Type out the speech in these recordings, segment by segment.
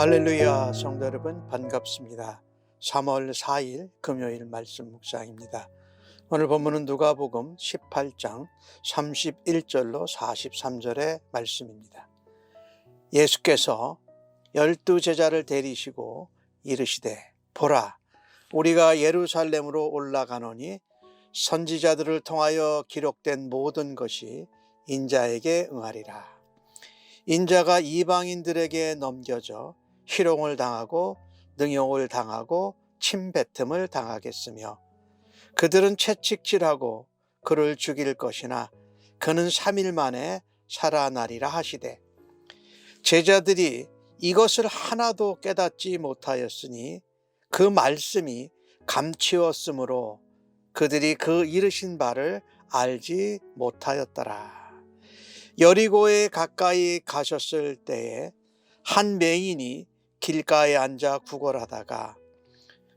할렐루야 성도 여러분 반갑습니다. 3월 4일 금요일 말씀 묵상입니다. 오늘 본문은 누가복음 18장 31절로 43절의 말씀입니다. 예수께서 열두 제자를 데리시고 이르시되 보라 우리가 예루살렘으로 올라가노니 선지자들을 통하여 기록된 모든 것이 인자에게 응하리라. 인자가 이방인들에게 넘겨져 희롱을 당하고 능욕을 당하고 침뱉음을 당하겠으며 그들은 채찍질하고 그를 죽일 것이나 그는 3일 만에 살아나리라 하시되 제자들이 이것을 하나도 깨닫지 못하였으니 그 말씀이 감추었으므로 그들이 그 이르신 바를 알지 못하였더라. 여리고에 가까이 가셨을 때에 한 맹인이 길가에 앉아 구걸하다가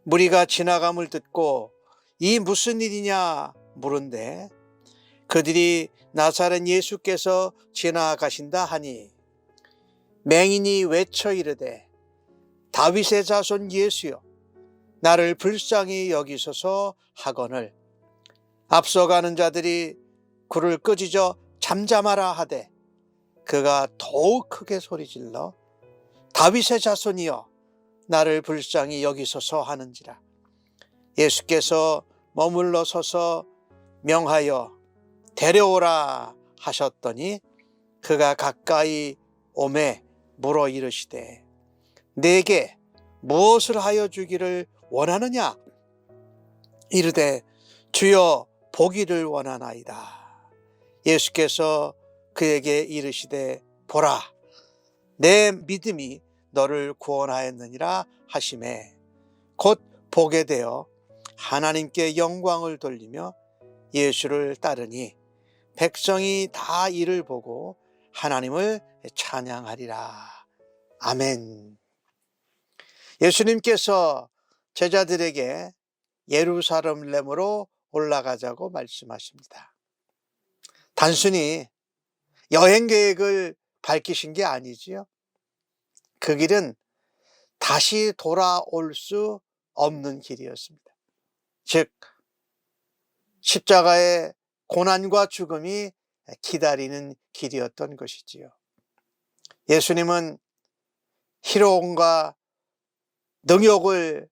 무리가 지나감을 듣고 이 무슨 일이냐? 물은데 그들이 나사렛 예수께서 지나가신다 하니 맹인이 외쳐 이르되 다윗의 자손 예수여 나를 불쌍히 여기소서 하거늘. 앞서가는 자들이 굴을 끄지져 잠잠하라 하되 그가 더욱 크게 소리질러 다윗의 자손이여 나를 불쌍히 여기소서 하는지라. 예수께서 머물러 서서 명하여 데려오라 하셨더니 그가 가까이 오매 물어 이르시되 내게 무엇을 하여 주기를 원하느냐? 이르되 주여 보기를 원하나이다. 예수께서 그에게 이르시되 보라 내 믿음이 너를 구원하였느니라 하심에 곧 보게 되어 하나님께 영광을 돌리며 예수를 따르니 백성이 다 이를 보고 하나님을 찬양하리라. 아멘. 예수님께서 제자들에게 예루살렘으로 올라가자고 말씀하십니다. 단순히 여행 계획을 밝히신 게 아니지요. 그 길은 다시 돌아올 수 없는 길이었습니다. 즉, 십자가의 고난과 죽음이 기다리는 길이었던 것이지요. 예수님은 희롱과 능욕을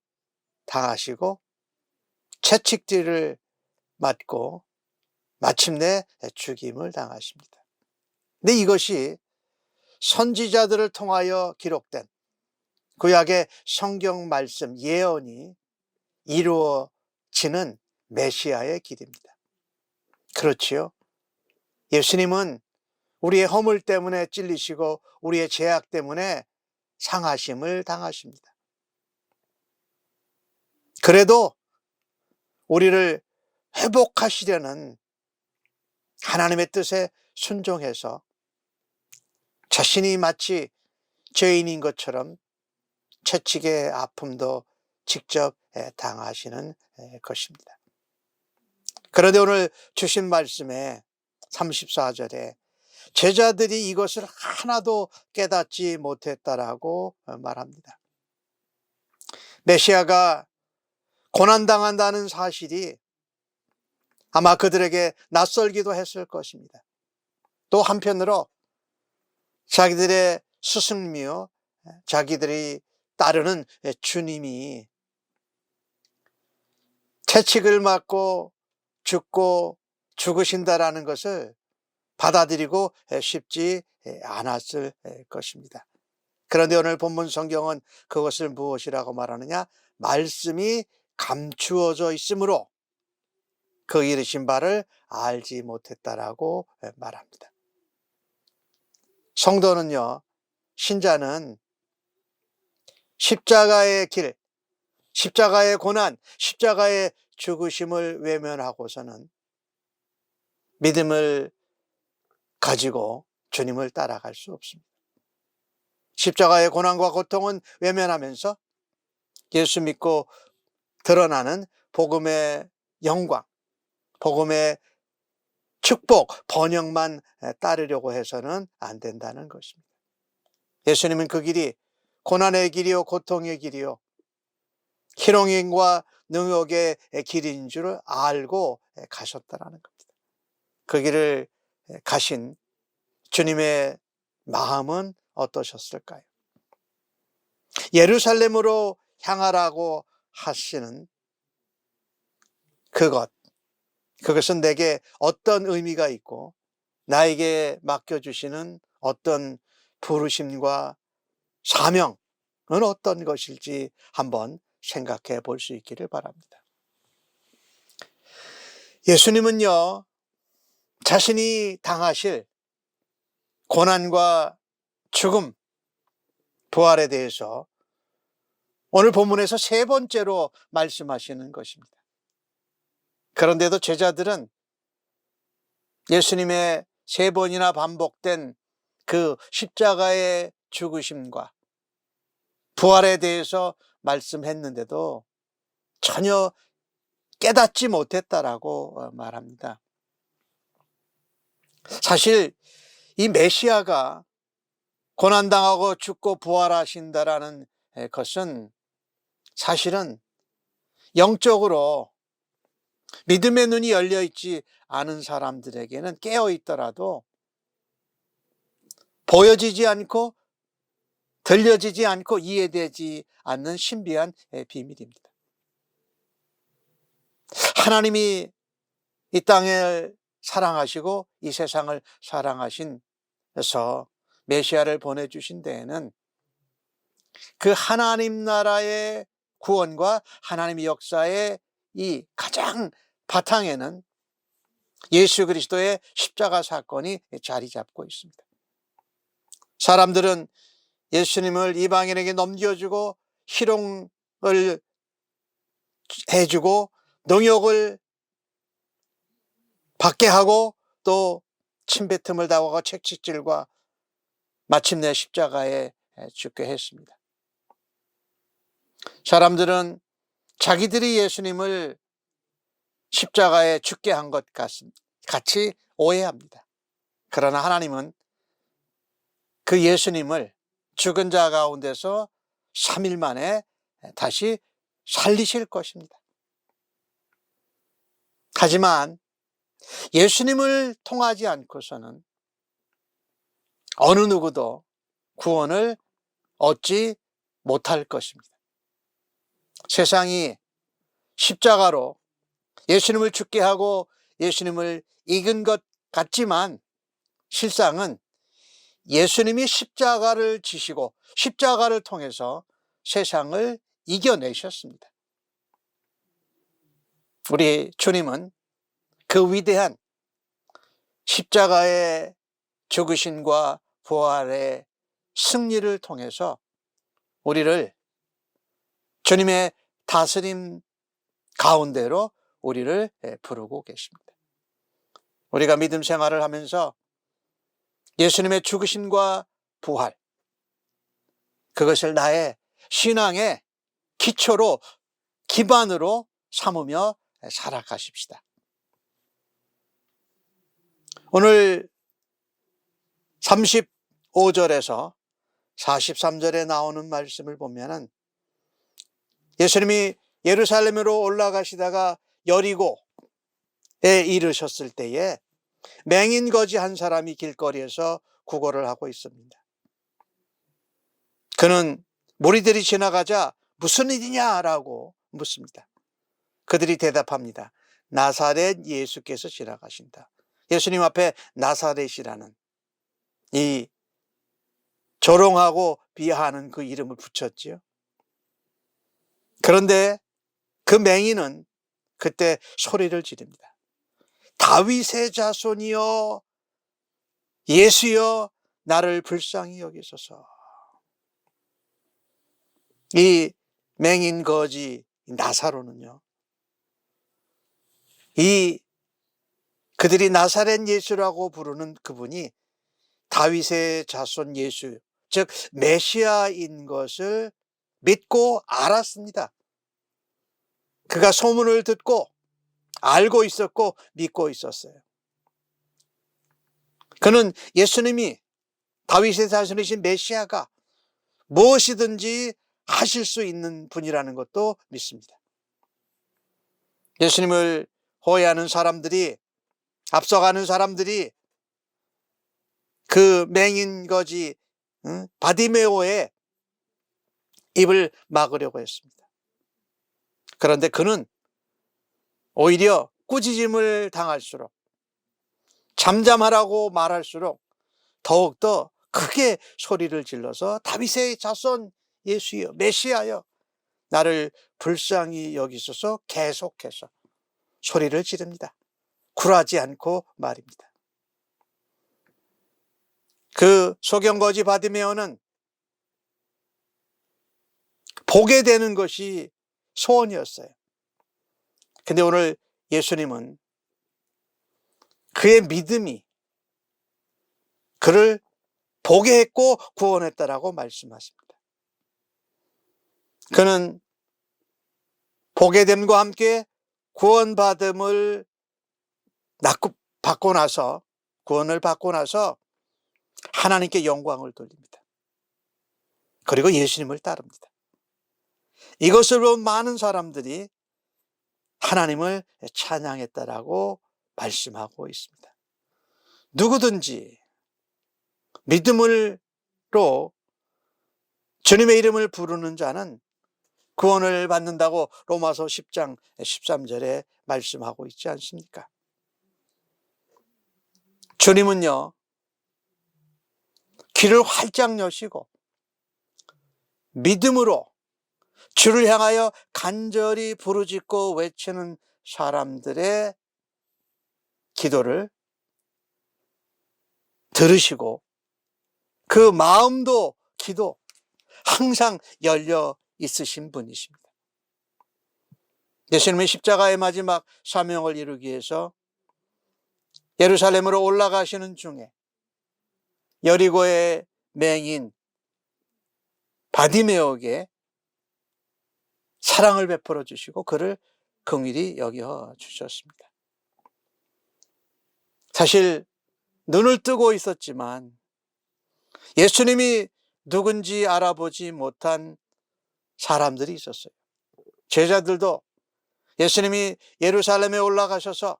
당하시고 채찍질을 맞고 마침내 죽임을 당하십니다. 근데 이것이 선지자들을 통하여 기록된 구약의 성경 말씀 예언이 이루어지는 메시아의 길입니다. 그렇지요. 예수님은 우리의 허물 때문에 찔리시고 우리의 죄악 때문에 상하심을 당하십니다. 그래도 우리를 회복하시려는 하나님의 뜻에 순종해서 자신이 마치 죄인인 것처럼 채찍의 아픔도 직접 당하시는 것입니다. 그런데 오늘 주신 말씀에 34절에 제자들이 이것을 하나도 깨닫지 못했다라고 말합니다. 메시아가 고난당한다는 사실이 아마 그들에게 낯설기도 했을 것입니다. 또 한편으로 자기들의 스승이며 자기들이 따르는 주님이 채찍을 맞고 죽고 죽으신다라는 것을 받아들이고 쉽지 않았을 것입니다. 그런데 오늘 본문 성경은 그것을 무엇이라고 말하느냐? 말씀이 감추어져 있으므로 그 이르신 바를 알지 못했다라고 말합니다. 성도는요, 신자는 십자가의 길, 십자가의 고난, 십자가의 죽으심을 외면하고서는 믿음을 가지고 주님을 따라갈 수 없습니다. 십자가의 고난과 고통은 외면하면서 예수 믿고 드러나는 복음의 영광, 복음의 축복, 번영만 따르려고 해서는 안 된다는 것입니다. 예수님은 그 길이 고난의 길이요 고통의 길이요 희롱인과 능욕의 길인 줄 알고 가셨다라는 겁니다. 그 길을 가신 주님의 마음은 어떠셨을까요? 예루살렘으로 향하라고 하시는 그것, 그것은 내게 어떤 의미가 있고 나에게 맡겨주시는 어떤 부르심과 사명은 어떤 것일지 한번 생각해 볼 수 있기를 바랍니다. 예수님은요, 자신이 당하실 고난과 죽음, 부활에 대해서 오늘 본문에서 세 번째로 말씀하시는 것입니다. 그런데도 제자들은 예수님의 세 번이나 반복된 그 십자가의 죽으심과 부활에 대해서 말씀했는데도 전혀 깨닫지 못했다라고 말합니다. 사실 이 메시아가 고난당하고 죽고 부활하신다라는 것은 사실은 영적으로 믿음의 눈이 열려 있지 않은 사람들에게는 깨어 있더라도 보여지지 않고 들려지지 않고 이해되지 않는 신비한 비밀입니다. 하나님이 이 땅을 사랑하시고 이 세상을 사랑하신서 메시아를 보내주신 데에는 그 하나님 나라의 구원과 하나님의 역사의 이 가장 바탕에는 예수 그리스도의 십자가 사건이 자리 잡고 있습니다. 사람들은 예수님을 이방인에게 넘겨주고 희롱을 해주고 농욕을 받게 하고 또 침뱉음을 당하고 책찍질과 마침내 십자가에 죽게 했습니다. 사람들은 자기들이 예수님을 십자가에 죽게 한 것 같이 오해합니다. 그러나 하나님은 그 예수님을 죽은 자 가운데서 3일 만에 다시 살리실 것입니다. 하지만 예수님을 통하지 않고서는 어느 누구도 구원을 얻지 못할 것입니다. 세상이 십자가로 예수님을 죽게 하고 예수님을 이긴 것 같지만 실상은 예수님이 십자가를 지시고 십자가를 통해서 세상을 이겨내셨습니다. 우리 주님은 그 위대한 십자가의 죽으심과 부활의 승리를 통해서 우리를 주님의 다스림 가운데로 우리를 부르고 계십니다. 우리가 믿음 생활을 하면서 예수님의 죽으심과 부활, 그것을 나의 신앙의 기초로, 기반으로 삼으며 살아가십시다. 오늘 35절에서 43절에 나오는 말씀을 보면은 예수님이 예루살렘으로 올라가시다가 여리고에 이르셨을 때에 맹인 거지 한 사람이 길거리에서 구걸을 하고 있습니다. 그는 무리들이 지나가자 무슨 일이냐라고 묻습니다. 그들이 대답합니다. 나사렛 예수께서 지나가신다. 예수님 앞에 나사렛이라는 이 조롱하고 비하하는 그 이름을 붙였지요. 그런데 그 맹인은 그때 소리를 지릅니다. 다윗의 자손이여 예수여 나를 불쌍히 여기소서. 이 맹인 거지 나사로는요. 이 그들이 나사렛 예수라고 부르는 그분이 다윗의 자손 예수, 즉 메시아인 것을 믿고 알았습니다. 그가 소문을 듣고 알고 있었고 믿고 있었어요. 그는 예수님이 다윗의 자손이신 메시아가 무엇이든지 하실 수 있는 분이라는 것도 믿습니다. 예수님을 호해하는 사람들이 앞서가는 사람들이 그 맹인 거지 응? 바디메오의 입을 막으려고 했습니다. 그런데 그는 오히려 꾸짖음을 당할수록 잠잠하라고 말할수록 더욱더 크게 소리를 질러서 다윗의 자손 예수여 메시아여 나를 불쌍히 여기소서 계속해서 소리를 지릅니다. 굴하지 않고 말입니다. 그 소경거지 바디메어는 보게 되는 것이 소원이었어요. 근데 오늘 예수님은 그의 믿음이 그를 보게 했고 구원했다라고 말씀하십니다. 그는 보게 됨과 함께 구원받음을 받고 나서 구원을 받고 나서 하나님께 영광을 돌립니다. 그리고 예수님을 따릅니다. 이것을 본 많은 사람들이 하나님을 찬양했다라고 말씀하고 있습니다. 누구든지 믿음으로 주님의 이름을 부르는 자는 구원을 받는다고 로마서 10장 13절에 말씀하고 있지 않습니까? 주님은요, 귀를 활짝 여시고 믿음으로 주를 향하여 간절히 부르짖고 외치는 사람들의 기도를 들으시고 그 마음도 기도 항상 열려 있으신 분이십니다. 예수님의 십자가의 마지막 사명을 이루기 위해서 예루살렘으로 올라가시는 중에 여리고의 맹인 바디메오에게 사랑을 베풀어 주시고 그를 긍휼히 여겨 주셨습니다. 사실 눈을 뜨고 있었지만 예수님이 누군지 알아보지 못한 사람들이 있었어요. 제자들도 예수님이 예루살렘에 올라가셔서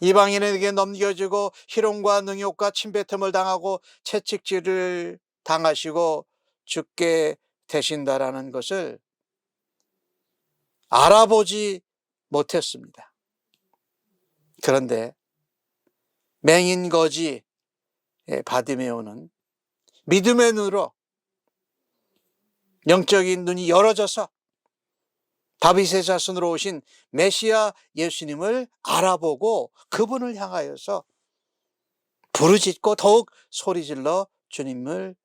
이방인에게 넘겨지고 희롱과 능욕과 침뱉음을 당하고 채찍질을 당하시고 죽게 되신다라는 것을 알아보지 못했습니다. 그런데 맹인 거지 바디메오는 믿음의 눈으로 영적인 눈이 열어져서 다윗의 자손으로 오신 메시아 예수님을 알아보고 그분을 향하여서 부르짖고 더욱 소리질러 주님을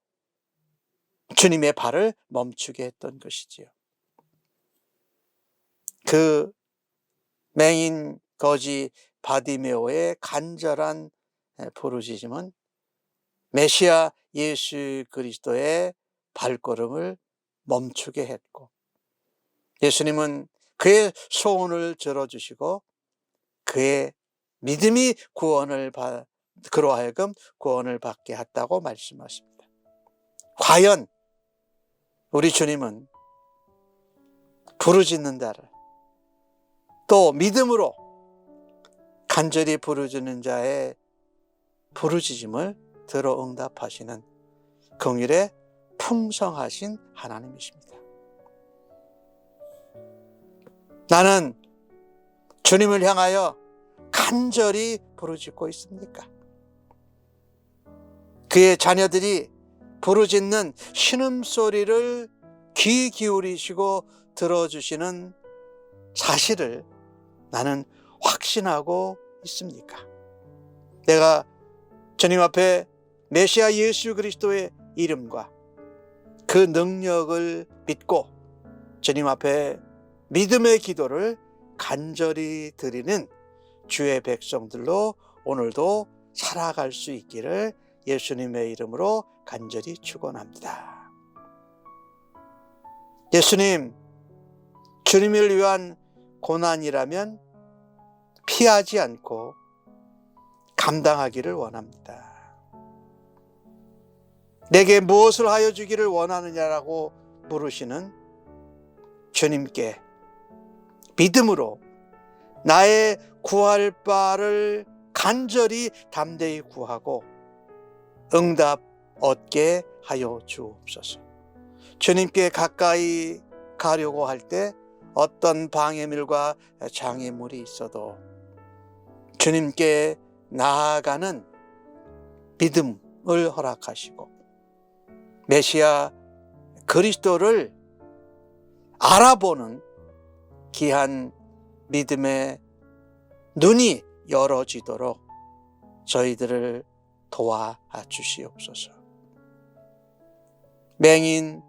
주님의 발을 멈추게 했던 것이지요. 그 맹인 거지 바디메오의 간절한 부르짖음은 메시아 예수 그리스도의 발걸음을 멈추게 했고 예수님은 그의 소원을 들어주시고 그의 믿음이 구원을 받, 그로 하여금 구원을 받게 했다고 말씀하십니다. 과연 우리 주님은 부르짖는 자를 또 믿음으로 간절히 부르짖는 자의 부르짖음을 들어 응답하시는 긍휼의 풍성하신 하나님이십니다. 나는 주님을 향하여 간절히 부르짖고 있습니까? 그의 자녀들이 부르짖는 신음소리를 귀 기울이시고 들어주시는 사실을 나는 확신하고 있습니까? 내가 주님 앞에 메시아 예수 그리스도의 이름과 그 능력을 믿고 주님 앞에 믿음의 기도를 간절히 드리는 주의 백성들로 오늘도 살아갈 수 있기를 예수님의 이름으로 간절히 축원합니다. 예수님, 주님을 위한 고난이라면 피하지 않고 감당하기를 원합니다. 내게 무엇을 하여 주기를 원하느냐라고 물으시는 주님께 믿음으로 나의 구할 바를 간절히 담대히 구하고 응답 얻게 하여 주옵소서. 주님께 가까이 가려고 할 때 어떤 방해물과 장애물이 있어도 주님께 나아가는 믿음을 허락하시고 메시아 그리스도를 알아보는 귀한 믿음의 눈이 열어지도록 저희들을 도와 주시옵소서. 맹인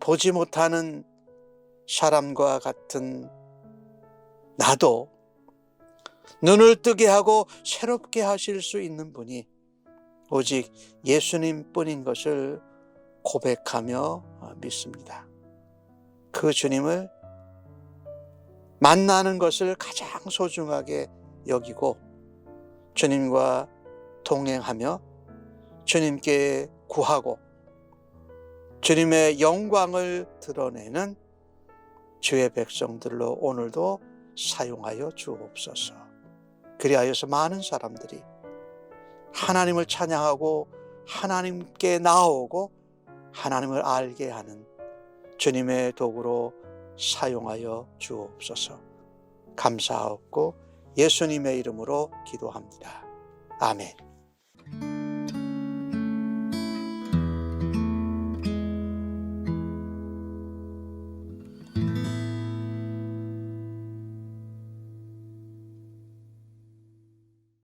보지 못하는 사람과 같은 나도 눈을 뜨게 하고 새롭게 하실 수 있는 분이 오직 예수님 뿐인 것을 고백하며 믿습니다. 그 주님을 만나는 것을 가장 소중하게 여기고 주님과 동행하며 주님께 구하고 주님의 영광을 드러내는 주의 백성들로 오늘도 사용하여 주옵소서. 그리하여서 많은 사람들이 하나님을 찬양하고 하나님께 나오고 하나님을 알게 하는 주님의 도구로 사용하여 주옵소서. 감사하고 예수님의 이름으로 기도합니다. 아멘.